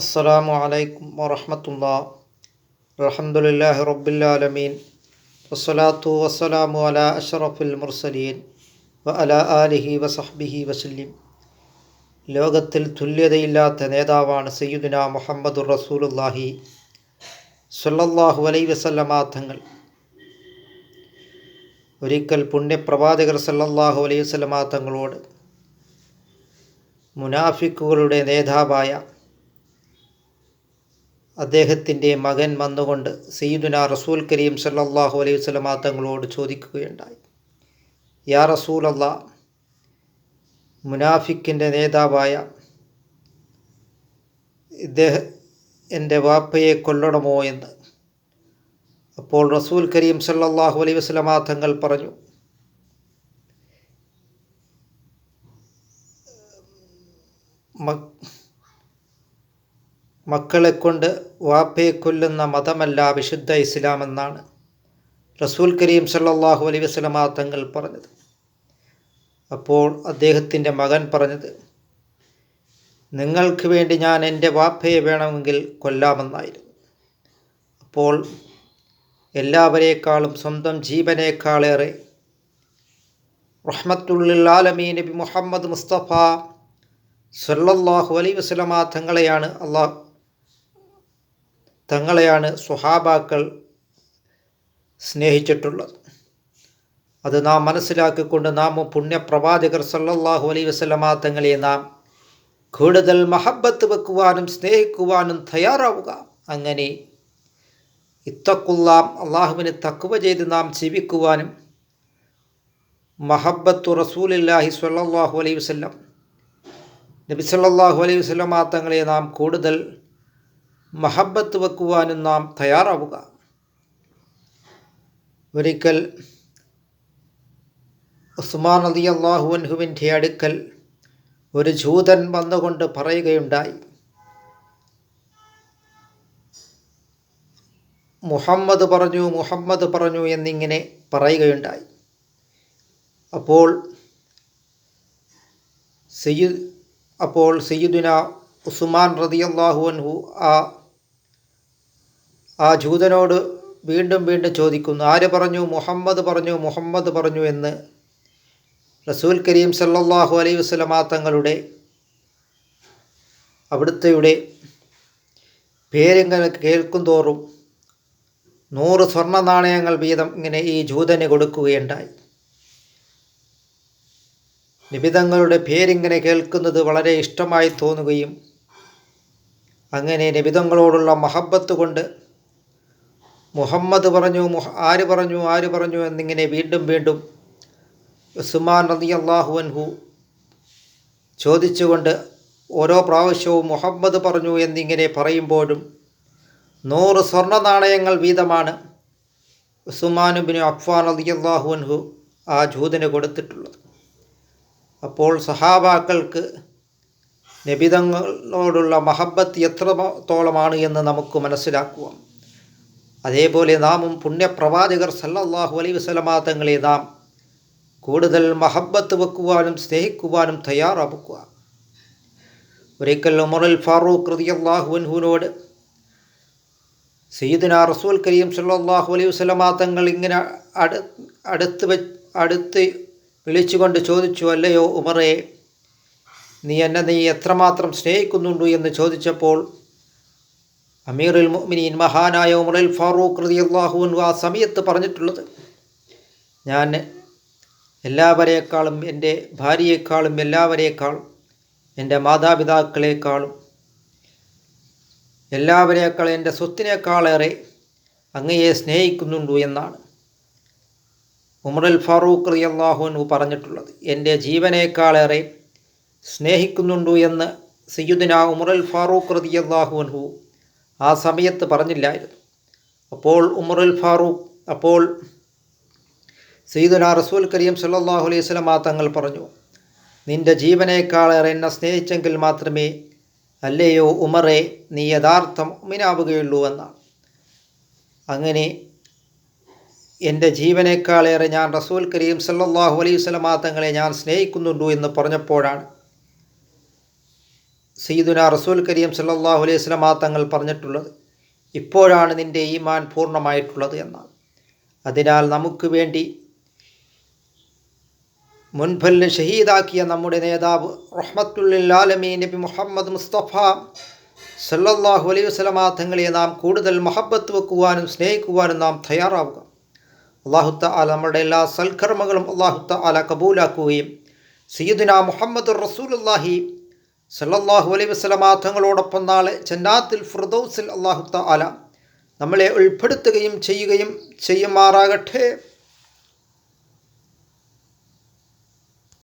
അസ്സലാമു അലൈക്കും വറഹമത്തുള്ള. അലഹമുല്ലാഹി റബ്ബുലാലമീൻ വസ്സലാത്തു വസ്സലാമു അല അഷറഫുൽ മുർസലീൻ വ അല ആലിഹി വസഹ്ബിഹി വസല്ലിം. ലോകത്തിൽ തുല്യതയില്ലാത്ത നേതാവാണ് സയ്യുദിന മുഹമ്മദുർ റസൂലുല്ലാഹി സുല്ലാഹു അലൈ വസല്ലമ തങ്ങൾ. ഒരിക്കൽ പുണ്യപ്രവാചകർ വസല്ലമ തങ്ങളോട് മുനാഫിക്കുകളുടെ നേതാവായ അദ്ദേഹത്തിന്റെ മകൻ വന്നുകൊണ്ട് സയ്യിദുന റസൂൽ കരീം സല്ലാഹു അലൈഹി വസല്ലമ തങ്ങളോട് ചോദിക്കുകയുണ്ടായി. യാ റസൂലല്ല മുനാഫിക്കിന്റെ നേതാവായ ഇദ്ദേഹം എന്റെ വാപ്പയെ കൊല്ലണമോ എന്ന്? അപ്പോൾ റസൂൽ കരീം സല്ലാഹു അലൈഹി വസല്ലമ തങ്ങൾ പറഞ്ഞു മക്കളെ കൊണ്ട് വാപ്പയെ കൊല്ലുന്ന മതമല്ല വിശുദ്ധ ഇസ്ലാം എന്നാണ് റസൂൽ കരീം സല്ലാഹു അലൈ വസ്ലമ തങ്ങൾ പറഞ്ഞത്. അപ്പോൾ അദ്ദേഹത്തിന്റെ മകൻ പറഞ്ഞത് നിങ്ങൾക്ക് വേണ്ടി ഞാൻ എന്റെ വാപ്പയെ വേണമെങ്കിൽ കൊല്ലാമെന്നായിരുന്നു. അപ്പോൾ എല്ലാവരേക്കാളും സ്വന്തം ജീവനേക്കാളേറെ ആലമീ നബി മുഹമ്മദ് മുസ്തഫ സല്ലല്ലാഹു അലൈ വസല്ലമ തങ്ങളെയാണ് അള്ളാഹ് തങ്ങളെയാണ് സ്വഹാബാക്കൾ സ്നേഹിച്ചിട്ടുള്ളത്. അത് നാം മനസ്സിലാക്കിക്കൊണ്ട് നാം പുണ്യപ്രവാചകർ സല്ലാഹു അലൈ വസല്ലമ തങ്ങളെ നാം കൂടുതൽ മഹബത്ത് വെക്കുവാനും സ്നേഹിക്കുവാനും തയ്യാറാവുക. അങ്ങനെ ഇത്തക്കുള്ളാം അള്ളാഹുവിന് തക്കുവ ചെയ്ത് നാം ജീവിക്കുവാനും മഹബത്തു റസൂലില്ലാഹി സ്വല്ലല്ലാഹു അലൈഹി വസല്ലം നബി സല്ലല്ലാഹു അലൈഹി വസല്ലമ തങ്ങളെ നാം കൂടുതൽ മഹബത്ത് വെക്കുവാനും നാം തയ്യാറാവുക. ഒരിക്കൽ ഉസ്മാൻ അലി അള്ളാഹുവൻഹുവിന്റെ അടുക്കൽ ഒരു ജൂതൻ വന്നുകൊണ്ട് പറയുകയുണ്ടായി മുഹമ്മദ് പറഞ്ഞു മുഹമ്മദ് പറഞ്ഞു എന്നിങ്ങനെ പറയുകയുണ്ടായി. അപ്പോൾ സയ്യിദ് അപ്പോൾ സയ്യിദുന ഉസ്മാൻ റതിയല്ലാഹു അൻഹു ആ ആ ജൂതനോട് വീണ്ടും വീണ്ടും ചോദിക്കുന്നു ആര് പറഞ്ഞു? മുഹമ്മദ് പറഞ്ഞു മുഹമ്മദ് പറഞ്ഞു എന്ന് റസൂൽ കരീം സല്ലാഹു അലൈ വസല്ലമ തങ്ങളുടെ അവിടുത്തെയുടെ പേരിങ്ങനെ കേൾക്കും തോറും നൂറ് സ്വർണ നാണയങ്ങൾ വീതം ഇങ്ങനെ ഈ ജൂതന് കൊടുക്കുകയുണ്ടായി. നിബിതങ്ങളുടെ പേരിങ്ങനെ കേൾക്കുന്നത് വളരെ ഇഷ്ടമായി തോന്നുകയും അങ്ങനെ നിബിതങ്ങളോടുള്ള മഹബത്ത് കൊണ്ട് മുഹമ്മദ് പറഞ്ഞു ആര് പറഞ്ഞു ആര് പറഞ്ഞു എന്നിങ്ങനെ വീണ്ടും വീണ്ടും ഉസ്മാൻ റതി അള്ളാഹു അൻഹു ചോദിച്ചുകൊണ്ട് ഓരോ പ്രാവശ്യവും മുഹമ്മദ് പറഞ്ഞു എന്നിങ്ങനെ പറയുമ്പോഴും നൂറ് സ്വർണ നാണയങ്ങൾ വീതമാണ് ഉസ്മാനുബിന് അഫ്വാൻ അലി അള്ളാഹു അൻഹു ആ ജൂതിന് കൊടുത്തിട്ടുള്ളത്. അപ്പോൾ സഹാബാക്കൾക്ക് നബിതങ്ങളോടുള്ള മഹബത്ത് എത്രത്തോളമാണ് എന്ന് നമുക്ക് മനസ്സിലാക്കുവാം. അതേപോലെ നാമും പുണ്യപ്രവാചകർ സല്ലല്ലാഹു അലൈഹി വസല്ലമ തങ്ങളെ നാം കൂടുതൽ മഹബത്ത് വെക്കുവാനും സ്നേഹിക്കുവാനും തയ്യാറാക്കുക. ഒരിക്കൽ ഉമറുൽ ഫാറൂഖ് റളിയല്ലാഹു അൻഹുവിനോട് സയ്യിദിന റസൂൽ കരീം സല്ലാഹു അലൈഹി വസല്ലമ തങ്ങൾ ഇങ്ങനെ അടു അടുത്ത് വെ അടുത്ത് വിളിച്ചുകൊണ്ട് ചോദിച്ചു അല്ലയോ ഉമറേ നീ എന്നെ നീ എത്രമാത്രം സ്നേഹിക്കുന്നുണ്ടു? എന്ന് ചോദിച്ചപ്പോൾ അമീറുൽ മുഅ്മിനീൻ മഹാനായ ഉമറുൽ ഫാറൂഖ് റളിയല്ലാഹു ആ സമയത്ത് പറഞ്ഞിട്ടുള്ളത് ഞാൻ എല്ലാവരേക്കാളും എന്റെ ഭാര്യയെക്കാളും എല്ലാവരേക്കാളും എന്റെ മാതാപിതാക്കളെക്കാളും എല്ലാവരേക്കാളും എന്റെ സ്വത്തിനേക്കാളേറെ അങ്ങയെ സ്നേഹിക്കുന്നുണ്ടു എന്നാണ് ഉമറുൽ ഫാറൂഖ് റളിയല്ലാഹു അൻഹു പറഞ്ഞിട്ടുള്ളത്. എന്റെ ജീവനേക്കാളേറെ സ്നേഹിക്കുന്നുണ്ടു എന്ന് സയ്യുദിന ഉമറുൽ ഫാറൂഖ് റളിയല്ലാഹു അൻഹു ആ സമയത്ത് പറഞ്ഞില്ലായിരുന്നു. അപ്പോൾ ഉമറുൽ ഫാറൂഖ് അപ്പോൾ സയ്യിദുന റസൂൽ കരീം സല്ലാഹു അലൈഹി വസല്ലമ തങ്ങൾ പറഞ്ഞു നിന്റെ ജീവനേക്കാളേറെ എന്നെ സ്നേഹിച്ചെങ്കിൽ മാത്രമേ അല്ലയോ ഉമറെ നീ യഥാർത്ഥം ഉമിനാവുകയുള്ളൂ എന്നാണ്. അങ്ങനെ എന്റെ ജീവനേക്കാളേറെ ഞാൻ റസൂൽ കരീം സല്ലാഹു അലൈഹി വസല്ലമ തങ്ങളെ ഞാൻ സ്നേഹിക്കുന്നുണ്ടു എന്ന് പറഞ്ഞപ്പോഴാണ് സയ്യിദുന റസൂൽ കരീം സല്ലാഹു അലൈഹി വസല്ലമ തങ്ങൾ പറഞ്ഞിട്ടുള്ളത് ഇപ്പോഴാണ് നിന്റെ ഈമാൻ പൂർണമായിട്ടുള്ളത് എന്നാണ്. അതിനാൽ നമുക്ക് വേണ്ടി മുൻപല്ല് ഷഹീദാക്കിയ നമ്മുടെ നേതാവ് റഹ്മത്തുല്ലാലമീ നബി മുഹമ്മദ് മുസ്തഫ സല്ലാഹു അലൈഹി വസല്ലമ തങ്ങളെ നാം കൂടുതൽ മഹബത്ത് വെക്കുവാനും സ്നേഹിക്കുവാനും നാം തയ്യാറാവുക. അള്ളാഹുത്ത ആല നമ്മുടെ എല്ലാ സൽക്കർമ്മങ്ങളും അള്ളാഹുത്ത ആല കബൂലാക്കുകയും സയ്യിദുന മുഹമ്മദ് റസൂലുല്ലാഹി സല്ലല്ലാഹു അലൈ വസല്ലമ തങ്ങളോടൊപ്പം നാളെ ജന്നാത്തിൽ ഫിർദൗസിൽ അള്ളാഹുത്ത ആല നമ്മളെ ഉൾപ്പെടുത്തുകയും ചെയ്യുകയും ചെയ്യുമാറാകട്ടെ.